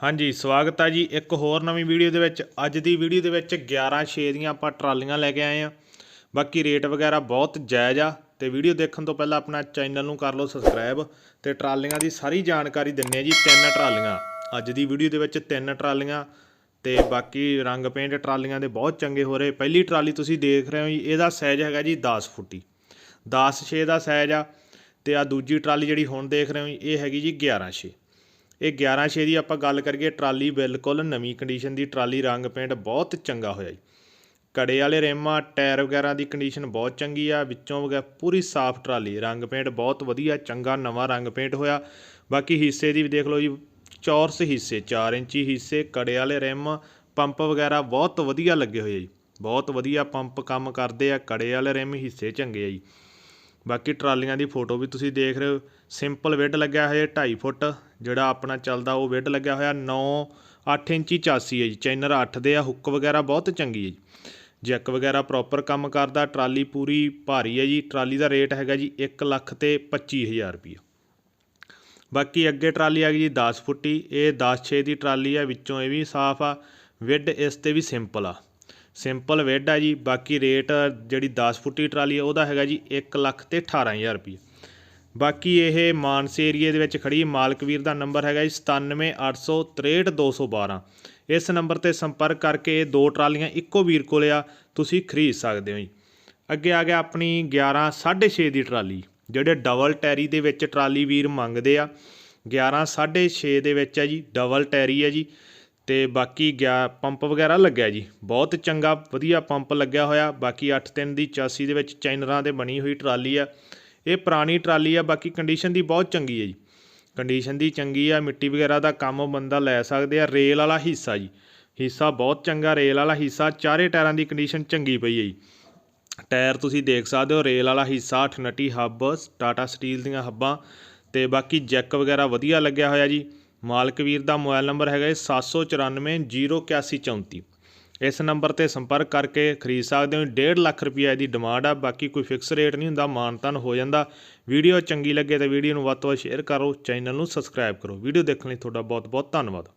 ਹਾਂਜੀ, ਸਵਾਗਤ ਹੈ ਜੀ ਇੱਕ ਹੋਰ ਨਵੀਂ ਵੀਡੀਓ ਦੇ ਵਿੱਚ। ਅੱਜ ਦੀ ਵੀਡੀਓ ਦੇ ਵਿੱਚ 11 6 ਦੀਆਂ ਆਪਾਂ ਟਰਾਲੀਆਂ ਲੈ ਕੇ ਆਏ ਆ ਬਾਕੀ ਰੇਟ ਵਗੈਰਾ ਬਹੁਤ ਜਾਇਜ਼ ਆ ਤੇ ਵੀਡੀਓ ਦੇਖਣ ਤੋਂ ਪਹਿਲਾਂ ਆਪਣਾ ਚੈਨਲ ਨੂੰ ਕਰ ਲਓ ਸਬਸਕ੍ਰਾਈਬ ਤੇ ਟਰਾਲੀਆਂ ਦੀ ਸਾਰੀ ਜਾਣਕਾਰੀ ਦਿੰਨੇ ਆ ਜੀ ਤਿੰਨ ਟਰਾਲੀਆਂ। ਅੱਜ ਦੀ ਵੀਡੀਓ ਦੇ ਵਿੱਚ ਤਿੰਨ ਟਰਾਲੀਆਂ ਤੇ ਬਾਕੀ ਰੰਗ ਪੇਂਟ ਟਰਾਲੀਆਂ ਦੇ ਬਹੁਤ ਚੰਗੇ ਹੋ ਰਹੇ। ਪਹਿਲੀ ਟਰਾਲੀ ਤੁਸੀਂ ਦੇਖ ਰਹੇ ਹੋ ਜੀ, ਇਹਦਾ ਸਾਈਜ਼ ਹੈਗਾ ਜੀ 10 ਫੁੱਟੀ 10 6 ਦਾ ਸਾਈਜ਼ ਆ ਤੇ ਆ ਦੂਜੀ ਟਰਾਲੀ ਜਿਹੜੀ ਹੁਣ ਦੇਖ ਰਹੇ ਹੋ ਜੀ, ਇਹ ਹੈਗੀ ਜੀ 11 6 ਇਹ 11 ਛੇ ਦੀ ਆਪਾਂ ਗੱਲ ਕਰੀਏ, ਟਰਾਲੀ ਬਿਲਕੁਲ ਨਵੀਂ ਕੰਡੀਸ਼ਨ ਦੀ ਟਰਾਲੀ, ਰੰਗ ਪੇਂਟ ਬਹੁਤ ਚੰਗਾ ਹੋਇਆ ਜੀ। ਕੜੇ ਵਾਲੇ ਰੇਮਾ, ਟਾਇਰ ਵਗੈਰਾ ਦੀ ਕੰਡੀਸ਼ਨ ਬਹੁਤ ਚੰਗੀ ਆ, ਵਿੱਚੋਂ ਵਗੈਰਾ ਪੂਰੀ ਸਾਫ਼ ਟਰਾਲੀ, ਰੰਗ ਪੇਂਟ ਬਹੁਤ ਵਧੀਆ, ਚੰਗਾ ਨਵਾਂ ਰੰਗ ਪੇਂਟ ਹੋਇਆ। ਬਾਕੀ ਹਿੱਸੇ ਦੀ ਵੀ ਦੇਖ ਲਓ ਜੀ, ਚੌਰਸ ਹਿੱਸੇ 4 ਇੰਚੀ ਹਿੱਸੇ ਕੜੇ ਵਾਲੇ ਰਿਮ, ਪੰਪ ਵਗੈਰਾ ਬਹੁਤ ਵਧੀਆ ਲੱਗੇ ਹੋਏ ਜੀ। ਬਹੁਤ ਵਧੀਆ ਪੰਪ ਕੰਮ ਕਰਦੇ ਆ ਕੜੇ ਵਾਲੇ ਰਿਮ ਹਿੱਸੇ ਚੰਗੇ ਆ ਜੀ। ਬਾਕੀ ਟਰਾਲੀਆਂ ਦੀ ਫੋਟੋ ਵੀ ਤੁਸੀਂ ਦੇਖ ਰਹੇ ਹੋ ਸਿੰਪਲ ਵਿੱਡ ਲੱਗਿਆ ਹੋਇਆ 2.5 ਫੁੱਟ ਜਿਹੜਾ ਆਪਣਾ ਚੱਲਦਾ ਉਹ ਵਿੱਡ ਲੱਗਿਆ ਹੋਇਆ 9 8 ਇੰਚੀ ਚਾਸੀ ਹੈ ਜੀ। ਚੈਨਰ 8 ਦੇ ਆ ਹੁੱਕ ਵਗੈਰਾ ਬਹੁਤ ਚੰਗੀ ਹੈ ਜੀ। ਜੈਕ ਵਗੈਰਾ ਪ੍ਰੋਪਰ ਕੰਮ ਕਰਦਾ, ਟਰਾਲੀ ਪੂਰੀ ਭਾਰੀ ਹੈ ਜੀ। ਟਰਾਲੀ ਦਾ ਰੇਟ ਹੈਗਾ ਜੀ 1 ਲੱਖ ਤੇ 25000 ਰੁਪਏ ਬਾਕੀ ਅੱਗੇ ਟਰਾਲੀ ਆ ਗਈ ਜੀ 10 ਫੁੱਟੀ। ਇਹ 10 6 ਦੀ ਟਰਾਲੀ ਆ, ਵਿੱਚੋਂ ਇਹ ਵੀ ਸਾਫ਼ ਆ। ਵਿੱਡ ਇਸ ਤੇ ਵੀ ਸਿੰਪਲ ਆ। ਸਿੰਪਲ ਵਿੱਡ ਆ ਜੀ। ਬਾਕੀ ਰੇਟ ਜਿਹੜੀ 10 ਫੁੱਟੀ ਟਰਾਲੀ ਆ, ਉਹਦਾ ਹੈਗਾ ਜੀ 1 ਲੱਖ ਤੇ 18000 ਰੁਪਏ ਬਾਕੀ ਇਹ ਮਾਨਸੇ ਏਰੀਏ ਦੇ ਵਿੱਚ ਖੜੀ ਮਾਲਕ ਵੀਰ ਦਾ ਨੰਬਰ ਹੈਗਾ ਜੀ 9786362212 ਇਸ ਨੰਬਰ ਤੇ ਸੰਪਰਕ ਕਰਕੇ ਇਹ ਦੋ ਟਰਾਲੀਆਂ ਇੱਕੋ ਵੀਰ ਕੋਲੇ ਆ, ਤੁਸੀਂ ਖਰੀਦ ਸਕਦੇ ਹੋ ਜੀ। ਅੱਗੇ ਆ ਗਿਆ ਆਪਣੀ 11 6.5 ਦੀ ਟਰਾਲੀ, ਜਿਹੜੇ ਡਬਲ ਟੈਰੀ ਦੇ ਵਿੱਚ ਟਰਾਲੀ ਵੀਰ ਮੰਗਦੇ ਆ। 11 6.5 ਦੇ ਵਿੱਚ ਹੈ ਜੀ, ਡਬਲ ਟੈਰੀ ਹੈ ਜੀ। ਤੇ ਬਾਕੀ ਗਿਆ ਪੰਪ ਵਗੈਰਾ ਲੱਗਿਆ ਜੀ। ਬਹੁਤ ਚੰਗਾ, ਵਧੀਆ ਪੰਪ ਲੱਗਿਆ ਹੋਇਆ। ਬਾਕੀ 8-3 ਦੀ ਚਾਸੀ ਦੇ ਵਿੱਚ ਚੈਨਰਾਂ ਦੇ ਬਣੀ ਹੋਈ ਟਰਾਲੀ ਆ। ਇਹ ਪੁਰਾਣੀ ਟਰਾਲੀ ਆ, ਬਾਕੀ ਕੰਡੀਸ਼ਨ ਦੀ ਬਹੁਤ ਚੰਗੀ ਹੈ ਜੀ। ਕੰਡੀਸ਼ਨ ਦੀ ਚੰਗੀ ਆ, ਮਿੱਟੀ ਵਗੈਰਾ ਦਾ ਕੰਮ ਬੰਦਾ ਲੈ ਸਕਦੇ ਆ, ਰੇਲ ਵਾਲਾ ਹਿੱਸਾ ਜੀ। ਹਿੱਸਾ ਬਹੁਤ ਚੰਗਾ, ਰੇਲ ਵਾਲਾ ਹਿੱਸਾ, ਚਾਰੇ ਟਾਇਰਾਂ ਦੀ ਕੰਡੀਸ਼ਨ ਚੰਗੀ ਪਈ ਹੈ ਜੀ। ਟਾਇਰ ਤੁਸੀਂ ਦੇਖ ਸਕਦੇ ਹੋ, ਰੇਲ ਵਾਲਾ ਹਿੱਸਾ 89 ਹੱਬ ਟਾਟਾ ਸਟੀਲ ਦੀਆਂ ਹੱਬਾਂ ਤੇ ਬਾਕੀ ਜੈਕ ਵਗੈਰਾ ਵਧੀਆ ਲੱਗਿਆ ਹੋਇਆ ਜੀ। ਮਾਲਕ ਵੀਰ ਦਾ ਮੋਬਾਈਲ ਨੰਬਰ ਹੈਗਾ ਜੀ 79408134 ਇਸ ਨੰਬਰ ਤੇ ਸੰਪਰਕ ਕਰਕੇ ਖਰੀਦ ਸਕਦੇ ਹੋ। 1.5 ਲੱਖ ਰੁਪਏ ਦੀ ਡਿਮਾਂਡ ਆ, ਬਾਕੀ ਕੋਈ ਫਿਕਸ ਰੇਟ ਨਹੀਂ ਹੁੰਦਾ, ਮਾਨਤਨ ਹੋ ਜਾਂਦਾ। ਵੀਡੀਓ ਚੰਗੀ ਲੱਗੇ ਤਾਂ ਵੀਡੀਓ ਨੂੰ ਵੱਧ ਤੋਂ ਵੱਧ ਸ਼ੇਅਰ ਕਰੋ, ਚੈਨਲ ਨੂੰ ਸਬਸਕ੍ਰਾਈਬ ਕਰੋ। ਵੀਡੀਓ ਦੇਖਣ ਲਈ ਤੁਹਾਡਾ ਬਹੁਤ ਬਹੁਤ ਧੰਨਵਾਦ।